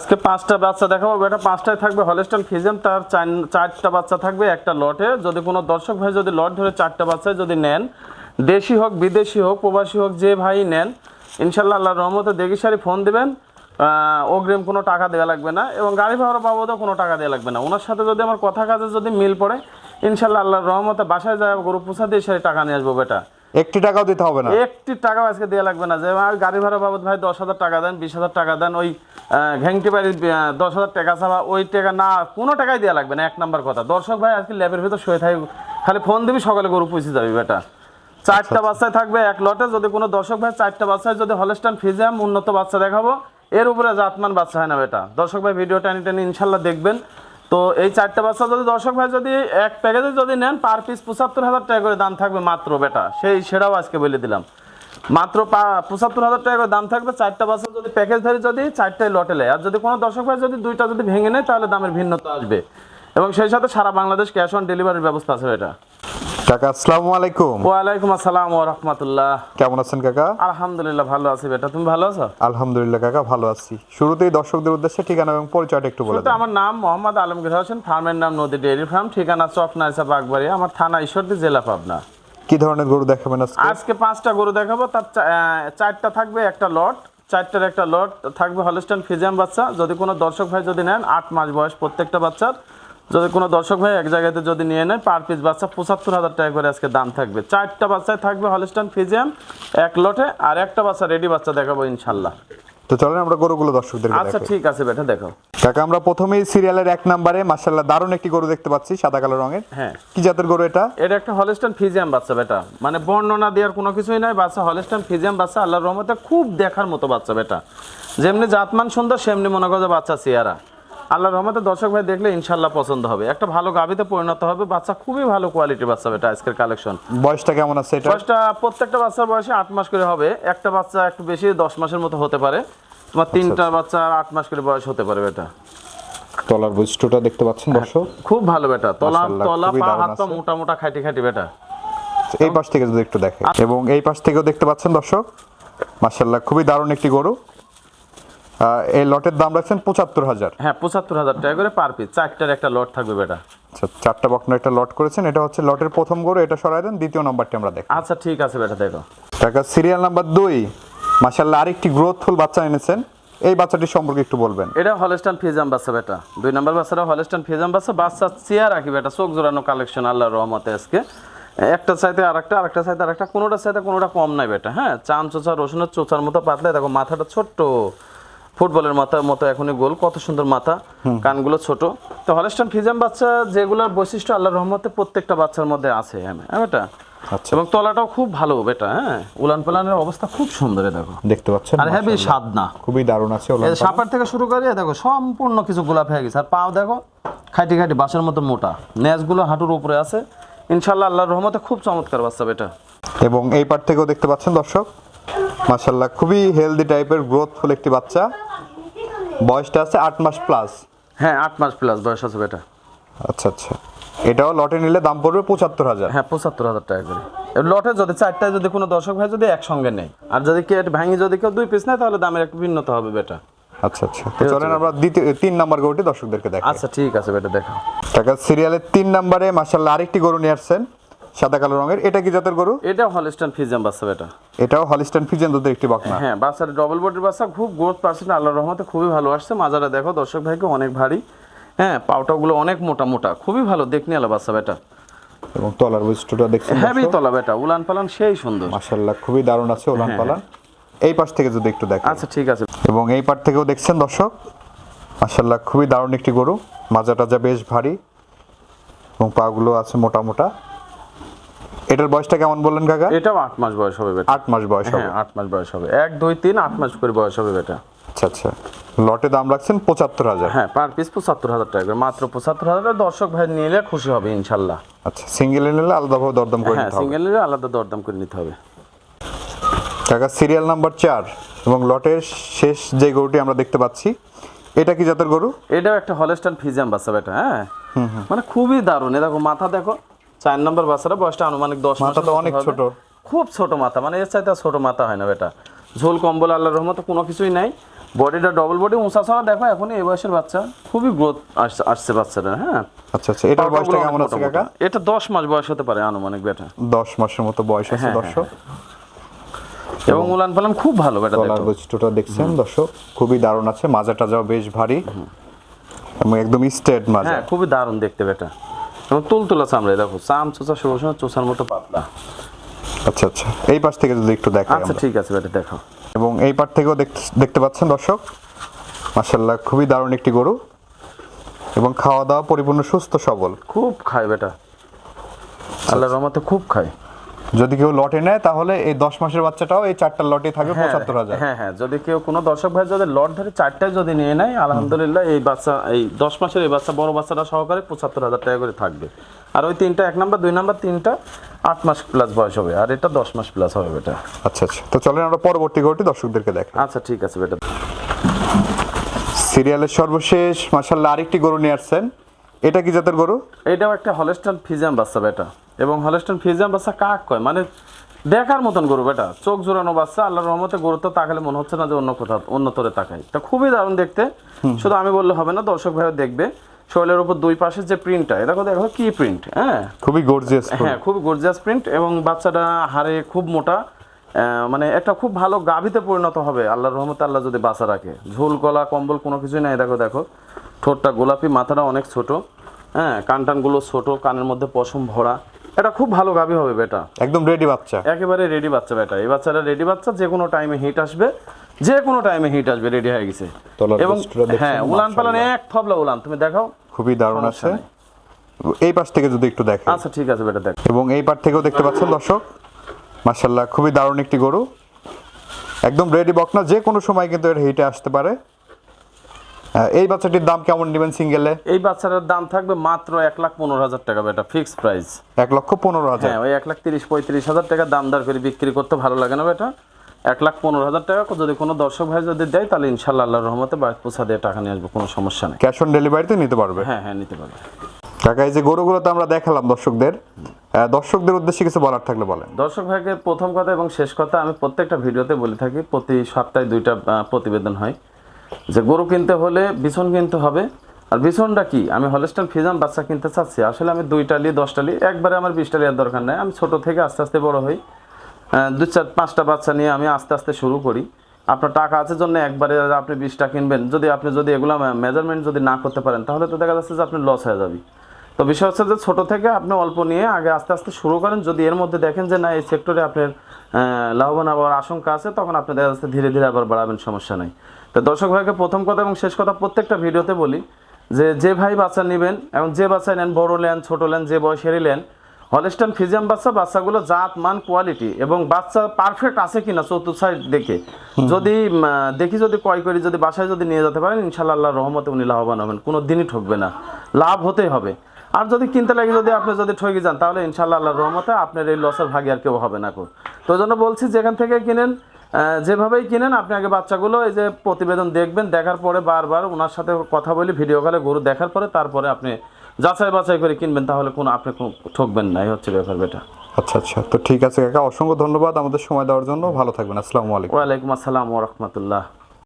আজকে পাঁচটা বাচ্চা দেখাবো, বেটা পাঁচটায় থাকবে হলেস্টান ফিজেন তার চারটা বাচ্চা থাকবে একটা লটে। যদি কোনো দর্শক ভাই যদি লট ধরে চারটা বাচ্চায় যদি নেন, দেশি হোক, বিদেশি হোক, প্রবাসী হোক, যে ভাই নেন, ইনশাল্লাহ আল্লাহ রহমতে দেখি সারি ফোন দিবেন অগ্রিম কোনো টাকা দেওয়া লাগবে না এবং গাড়ি ভাড়া বাবদও কোনো টাকা দেওয়া লাগবে না। ওনার সাথে যদি আমার কথা কাজে যদি মিল পড়ে, ইনশাল্লাহ আল্লাহর রহমতে বাসায় যায় গরু পোষা দিয়ে সারি টাকা নিয়ে আসব, বেটা। একটি টাকাও দিতে হবে না। একটি টাকাও আজকে দেওয়া লাগবে না। যে ভাই গাড়ি ভাড়া বাবদ ভাই দশ হাজার টাকা দেন বিশ হাজার টাকা দেন ওই ঘেংটি বাড়ির দশ হাজার টাকা ছাড়া ওই টাকা না কোনো টাকাই দেওয়া লাগবে না এক নাম্বার কথা। দর্শক ভাই আজকে ল্যাবের ভিতর শুয়ে থাকি খালি ফোন দিবি সকালে গরু পুষে যাবি বেটা। চারটা বাচ্চায় থাকবে এক লটে যদি কোনো দর্শক ভাই চারটা বাচ্চায় যদি হলস্টান ফিজাম উন্নত বাচ্চা দেখাবো এর উপরে জাতমান বাচ্চা হয় না বেটা। দর্শক ভাই ভিডিও টানি টানি ইনশাল্লাহ দেখবেন। তো এই চারটা বাচ্চা যদি দর্শক ভাই যদি এক প্যাকেজে যদি নেন পার পিস পঁচাত্তর হাজার টাকা করে দাম থাকবে মাত্র বেটা। সেই সেটাও আজকে বলে দিলাম। মাত্র পঁচাত্তর হাজার টাকা করে দাম থাকবে। চারটা বাচ্চা যদি প্যাকেজ ধরে যদি চারটায় লটে নেয় আর যদি কোনো দর্শক ভাই যদি দুইটা যদি ভেঙে নেয়, তাহলে দামের ভিন্নতা আসবে। এবং সেই সাথে সারা বাংলাদেশ ক্যাশ অন ডেলিভারির ব্যবস্থা আছে এটা কাকা আসসালামু আলাইকুম। ওয়ালাইকুম আসসালাম ও রহমতুল্লাহ। কেমন আছেন কাকা? আলহামদুলিল্লাহ ভালো আছি বেটা তুমি ভালো আছো? আলহামদুলিল্লাহ কাকা ভালো আছি। শুরুতেই দর্শকদের উদ্দেশ্যে ঠিকানা এবং পরিচয়টা একটু বলে তো আমার নাম মোহাম্মদ আলমগীর হোসেন ফার্মের নাম নদী ডেয়ারি ফার্ম ঠিকানা চক নাইসা বাগবাড়ি আমার থানা ঈশ্বরদী জেলা পাবনা। কি ধরনের গরু দেখাবেন আজকে? আজকে পাঁচটা গরু দেখাবো তার চারটা থাকবে একটা লট চারটার একটা লট থাকবে হলস্টাইন ফিজিয়াম বাচ্চা যদি কোনো দর্শক ভাই যদি নেন আট মাস বয়স প্রত্যেকটা বাচ্চার। যদি কোনো দর্শক ভাই এক জায়গাতে যদি নিয়ে নেয় পার পিস বাচ্চা পঁচাত্তর হাজার টাকা করে আজকে দাম থাকবে। চারটা বাচ্চায় থাকবে হলস্টাইন ফিজিয়াম এক লটে আর একটা বাচ্চা রেডি বাচ্চা দেখাবো ইনশাল্লাহ। তো চলেন আমরা গরুগুলো দর্শকদের আচ্ছা ঠিক আছে বেটা দেখো। কাকা আমরা প্রথমেই সিরিয়ালের এক নম্বরে মার্শাল্লাহ দারুণ একটি গরু দেখতে পাচ্ছি সাদা কালো রঙের। হ্যাঁ। কি জাতের গরু এটা? এটা একটা হলস্টাইন ফিজিয়াম বাচ্চা বেটা। মানে বর্ণনা দেওয়ার কোনো কিছুই নাই বাচ্চা হলস্টাইন ফিজিয়াম বাচ্চা আল্লাহর রহমতে খুব দেখার মতো বাচ্চা বেটা। যেমনি জাতমান সুন্দর সেমনি মনে করো বাচ্চা চেয়ারা আল্লাহর রহমতে দর্শক ভাই দেখলে ইনশাল্লাহ পছন্দ হবে। একটা ভালো গাভিতে পরিণত হবে বাচ্চা খুবই ভালো কোয়ালিটির বাচ্চা বেটা আজকের কালেকশন বয়সটা কেমন আছে এটা? বয়সটা প্রত্যেকটা বাচ্চার বয়সে আট মাস করে হবে একটা বাচ্চা একটু বেশি দশ মাসের মতো হতে পারে। তোমার তিনটা বাচ্চা আট মাস করে বয়স হতে পারে বেটা। তলার বৈশিষ্ট্যটা দেখতে পাচ্ছেন দর্শক? খুব ভালো বেটা তলা তলা পা হাত পা মোটা মোটা খাইটি খাইটি বেটা। এই পাশ থেকে যদি একটু দেখে। এবং এই পাশ থেকেও দেখতে পাচ্ছেন দর্শক? মার্শাল্লাহ খুবই দারুণ একটি গরু। এই লটের দাম রাখছেন পঁচাত্তর হাজার। হ্যাঁ পঁচাত্তর হাজার টাকা করে পার পিস চারটার একটা লট থাকবে বেটা। আচ্ছা চারটা বকনা একটা লট করেছেন এটা হচ্ছে লটের প্রথম গরু এটা সরাই দেন দ্বিতীয় নাম্বারটি আমরা দেখি আচ্ছা ঠিক আছে বেটা দেখো। টাকা সিরিয়াল নাম্বার দুই মাসাল্লাহ আরেকটি গ্রোথফুল বাচ্চা এনেছেন এই বাচ্চাটি সম্পর্কে একটু বলবেন। এটা হলস্টান ফিজাম বাচ্চা বেটা। দুই নম্বর বাচ্চাটা হলস্টান ফিজাম বাচ্চা বাচ্চা চেয়ার রাখি বেটা? চোখ জোড়ানো কালেকশন আল্লাহর রহমতে আজকে। একটা চাইতে আরেকটা আরেকটা চাইতে আরেকটা কোনোটা চাইতে কোনোটা কম নাই বেটা হ্যাঁ? চাম চোচা রসুনের চোচার মতো পাতলা দেখো মাথাটা ছোট্ট। ফুটবলের মাথার মতো এখনই গোল কত সুন্দর মাথা কানগুলো ছোট। তো হলস্টান ফিজাম বাচ্চা যেগুলোর বৈশিষ্ট্য আল্লাহর রহমতে প্রত্যেকটা বাচ্চার মধ্যে আছে হ্যাঁ হ্যাঁ বেটা এবং তলাটাও খুব ভালো বেটা হ্যাঁ। উলান পালানের অবস্থা খুব সুন্দর দেখো। দেখতে পাচ্ছেন আর মাশাআল্লাহ। স্বাদ না খুবই দারুণ আছে সাপার থেকে শুরু করে দেখো সম্পূর্ণ কিছু গোলাপ হয়ে গেছে। আর পাও দেখো খাইটি খাইটি বাঁশের মতো মোটা। নেজগুলো হাঁটুর উপরে আছে। ইনশাল্লাহ আল্লাহর রহমতে খুব চমৎকার বাচ্চা বেটা। এবং এই পার থেকেও দেখতে পাচ্ছেন দর্শক মাসাল্লাহ খুবই হেলদি টাইপের গ্রোথফুল একটি বাচ্চা। বয়সটা আছে আট মাস প্লাস হ্যাঁ আট মাস প্লাস বয়স আছে বেটা। আচ্ছা আচ্ছা। এটাও লটে নিলে দাম পড়বে পঁচাত্তর হাজার। হ্যাঁ পঁচাত্তর হাজার টাকা করে। লটে যদি চারটায় যদি কোনো দর্শক ভাই যদি একসঙ্গে নেয় আর যদি কেট ভাঙি যদি কেউ দুই পিস নেয় তাহলে দামের একটু ভিন্নতা হবে বেটা। আচ্ছা আচ্ছা। তো চলেন আমরা দ্বিতীয় তিন নাম্বার গরুটি দর্শকদেরকে দেখ আচ্ছা ঠিক আছে বেটা দেখো টাকা সিরিয়ালের তিন নাম্বারে মাসাল্লাহ আরেকটি গরু নিয়ে আসছেন। সাদা কালো রঙের। এটা কি জাতের গরু? এটা হলস্টান ফিজাম বাচ্চা বেটা। এটাও হলিস্টান ফিজেন দুধের একটি বকনা। হ্যাঁ বাচ্চার ডবল বডির বাচ্চা খুব গ্রোথ পার্সেন্ট আল্লাহর রহমতে খুবই ভালো আসছে। মাজারা দেখো দর্শক ভাইকে অনেক ভারী। হ্যাঁ পাউটাগুলো অনেক মোটা মোটা খুবই ভালো দেখনি আলো বাচ্চা বেটা। এবং তলার বৈশিষ্ট্যটা দেখছেন হেভি তলা বেটা উলান পালান সেই সুন্দর। মাসাল্লাহ খুবই দারুণ আছে উলান পালান এই পাশ থেকে যদি একটু দেখেন। আচ্ছা ঠিক আছে। এবং এই পার থেকেও দেখছেন দর্শক? মাসাল্লাহ খুবই দারুণ একটি গরু। মাজা টাজা বেশ ভারী। এবং পাগুলো আছে মোটা মোটা। এটার বয়সটা কেমন বললেন কাকা? এটাও আট মাস বয়স হবে বেটা। আট মাস বয়স হবে। হ্যাঁ আট মাস বয়স হবে। এক দুই তিন আট মাস করে বয়স হবে বেটা। আচ্ছা আচ্ছা। লটে দাম রাখছেন পঁচাত্তর হাজার। হ্যাঁ পার পিস পঁচাত্তর হাজার টাকা মাত্র পঁচাত্তর হাজার টাকা। দর্শক ভাই নিলে খুশি হবে ইনশাল্লাহ। আচ্ছা সিঙ্গেল নিলে আলাদাভাবে দরদাম করে হ্যাঁ সিঙ্গেল নিলে আলাদা দরদাম করে নিতে হবে। কাকা সিরিয়াল নাম্বার চার এবং লটের শেষ যে গরুটি আমরা দেখতে পাচ্ছি এটা কি জাতের গরু? এটাও একটা হলস্টান ফিজিয়াম বাচ্চা বেটা হ্যাঁ? মানে খুবই দারুণ। এ দেখো মাথা দেখো চার নম্বর বাচ্চাটা বয়সটা আনুমানিক দশ মাথা তো অনেক ছোট। খুব ছোট মাথা মানে এর চাইতে ছোট মাথা হয় না বেটা। ঝোল কম্বল আল্লাহর রহমতে কোনো কিছুই নাই। বডিটা ডবল বডি উঁচা ছড়া দেখো এখন এই বয়সের বাচ্চা। খুবই গ্রোথ আসছে বাচ্চাটা হ্যাঁ? আচ্ছা আচ্ছা এটার বয়সটা কেমন আছে কাকা? এটা দশ মাস বয়স হতে পারে আনুমানিক বেটা। দশ মাসের মতো বয়স আছে হ্যাঁ, দর্শক। এবং উলান পালান খুব ভালো বেটা দেখো। বৈশিষ্ট্যটা দেখছেন দর্শক খুবই দারুণ আছে মাজাটা যাও বেশ ভারী। এবং একদম স্ট্রেট মাজা। হ্যাঁ খুবই দারুণ দেখতে বেটা। এবং তুলতুলা চামড়ায় দেখো চাম চোচা সরু সময় চোচার মতো পাতলা। আচ্ছা আচ্ছা। এই পাশ থেকে যদি একটু দেখা আচ্ছা ঠিক আছে বেটা দেখো। এবং এই পার থেকেও দেখতে- দেখতে পাচ্ছেন দর্শক? মাসাল্লাহ খুবই দারুণ একটি গরু। এবং খাওয়া দাওয়া পরিপূর্ণ সুস্থ সবল। খুব খায় বেটা। আল্লাহর রহমতে খুব খায়। যদি কেউ লটে নেয় তাহলে এই দশ মাসের বাচ্চাটাও এই চারটার লটে থাকবে হ্যাঁ, পঁচাত্তর হাজার। হ্যাঁ হ্যাঁ যদি কেউ কোনো দর্শক ভাই যদি লট ধরে চারটায় যদি নিয়ে নেয় আলহামদুলিল্লাহ এই বাচ্চা এই দশ মাসের এই বাচ্চা বড় বাচ্চাটা সহকারে পঁচাত্তর হাজার টাকা করে থাকবে। আর ওই তিনটা এক নাম্বার দুই নাম্বার তিনটা আট মাস প্লাস বয়স হবে আর এটা দশ মাস প্লাস হবে বেটা। আচ্ছা আচ্ছা। তো চলেন আমরা পরবর্তী গরুটি দর্শকদেরকে দেখ আচ্ছা ঠিক আছে বেটা। সিরিয়ালের সর্বশেষ মাসাল্লাহ আরেকটি গরু নিয়ে আসছেন। এটা কি জাতের গরু? এটাও একটা হলেস্টান ফিজিয়াম বাচ্চা বেটা। এবং হলেস্টান ফিজিয়াম বাচ্চা কাক কয়? মানে দেখার মতন গরু বেটা। চোখ জোরানো বাচ্চা আল্লাহর রহমতে গরু তো তাকালে মনে হচ্ছে না যে অন্য কোথাও অন্যতরে তাকাই তা খুবই দারুণ দেখতে। শুধু আমি বললে হবে না দর্শক ভাইও দেখবে। শরীরের উপর দুই পাশের যে প্রিন্টটা এটা দেখো কি প্রিন্ট হ্যাঁ? খুবই গর্জিয়াস হ্যাঁ খুব গর্জিয়াস প্রিন্ট এবং বাচ্চাটা হারে খুব মোটা মানে একটা খুব ভালো গাভিতে পরিণত হবে। আল্লাহর রহমতে আল্লাহ যদি বাঁচা রাখে। ঝোল গলা কম্বল কোনো কিছুই নাই দেখো দেখো। ঠোঁটটা গোলাপি মাথাটা অনেক ছোট হ্যাঁ? কান টানগুলো ছোট কানের মধ্যে পশম ভরা। এটা খুব ভালো গাভি হবে বেটা। একদম রেডি বাচ্চা। একেবারে রেডি বাচ্চা বেটা। এই বাচ্চাটা রেডি বাচ্চা যে কোনো টাইমে হিট আসবে যে কোনো টাইমে হিট আসবে রেডি হয়ে গেছে। এবং হ্যাঁ উলান পালান এক থবলা উলান তুমি দেখাও? খুবই দারুণ আছে। এই পাশ থেকে যদি একটু দেখেন। আচ্ছা ঠিক আছে বেটা দেখ। এবং এই পার থেকেও দেখতে পাচ্ছেন দর্শক মাসাল্লাহ খুবই দারুণ একটি গরু। একদম রেডি বকনা যে কোনো সময় কিন্তু এর হিটে আসতে পারে। এই বাচ্চাটির দাম কেমন নেবেন সিঙ্গেলে? এই বাচ্চাটার দাম থাকবে মাত্র এক লাখ পনেরো হাজার টাকা বেটা ফিক্সড প্রাইস এক লক্ষ পনেরো হাজার। হ্যাঁ ওই এক লাখ তিরিশ পঁয়ত্রিশ হাজার টাকা দাম দর করে বিক্রি করতে ভালো লাগে না বেটা। এক লাখ পনেরো হাজার টাকা যদি কোনো দর্শক ভাই যদি দেয় তাহলে ইনশাল্লাহ আল্লাহর রহমতে বাড়ি পোছা দিয়ে টাকা নিয়ে আসব কোনো সমস্যা নেই। ক্যাশ অন ডেলিভারিতে নিতে পারবে? হ্যাঁ হ্যাঁ নিতে পারবে। কাকা এই যে গরুগুলো তো আমরা দেখালাম দর্শকদের দর্শকদের উদ্দেশ্যে কিছু বলার থাকলে বলেন। দর্শক ভাইকে প্রথম কথা এবং শেষ কথা আমি প্রত্যেকটা ভিডিওতে বলে থাকি প্রতি সপ্তাহে দুইটা প্রতিবেদন হয়। যে গরু কিনতে হলে বিছন কিনতে হবে। আর বিছনটা কি? আমি হলেস্টান ফিজাম বাচ্চা কিনতে চাচ্ছি। আসলে আমি দুই টালি, দশ টালি, একবারে আমার বিশটালি আর দরকার নেই। আমি ছোট থেকে আস্তে আস্তে বড় হই। দুই চার, পাঁচটা বাচ্চা নিয়ে আমি আস্তে আস্তে শুরু করি। আপনার টাকা আছে জন্য একবারে আপনি বিশটা কিনবেন। যদি আপনি যদি এগুলো মেজারমেন্ট যদি না করতে পারেন, তাহলে তো দেখা যাচ্ছে যে আপনি লস হয়ে যাবে। তো বিষয় হচ্ছে যে ছোটো থেকে আপনি অল্প নিয়ে আগে আস্তে আস্তে শুরু করেন। যদি এর মধ্যে দেখেন যে না, এই সেক্টরে আপনার লাভবান হওয়ার আশঙ্কা আছে, তখন আপনি দেখা যাচ্ছে ধীরে ধীরে আবার বাড়াবেন, সমস্যা নেই। তো দর্শক ভাইকে প্রথম কথা এবং শেষ কথা প্রত্যেকটা ভিডিওতে বলি যে যে ভাই বাচ্চা নেবেন এবং যে বাচ্চা নেন বড় নেন ছোটো নেন যে বয়সেরই নেন হলেস্টান ফিজিয়াম বাচ্চা বাচ্চাগুলো জাত মান কোয়ালিটি এবং বাচ্চা পারফেক্ট আছে কিনা চতুর্থ সাইড দেখে। যদি দেখি যদি ক্রয় করি যদি বাসায় যদি নিয়ে যেতে পারেন ইনশাল্লাহ আল্লাহ রহমতে উনি লাভবান হবেন। কোনো দিনই ঠকবে না। লাভ হতেই হবে। আর যদি কিনতে লাগে যদি আপনি যদি ঠকে যান তাহলে ইনশাল্লাহ আল্লাহ রহমতে আপনার এই লসের ভাগে আর কেউ হবে না কো। তো জন্য বলছি যেখান থেকে কিনেন যেভাবেই কিনেন আপনি আগে বাচ্চাগুলো এই যে প্রতিবেদন দেখবেন দেখার পরে বারবার ওনার সাথে কথা বলি ভিডিও কলে গরু দেখার পরে তারপরে আপনি যাচাই বাছাই করে কিনবেন তাহলে কোনো আপনি কোনো ঠকবেন না এই হচ্ছে ব্যাপার বেটা। আচ্ছা আচ্ছা তো ঠিক আছে কাকা অসংখ্য ধন্যবাদ আমাদের সময় দেওয়ার জন্য ভালো থাকবেন আসসালামু আলাইকুম। ওয়ালাইকুম আসসালাম ওরহমতুল্লাহ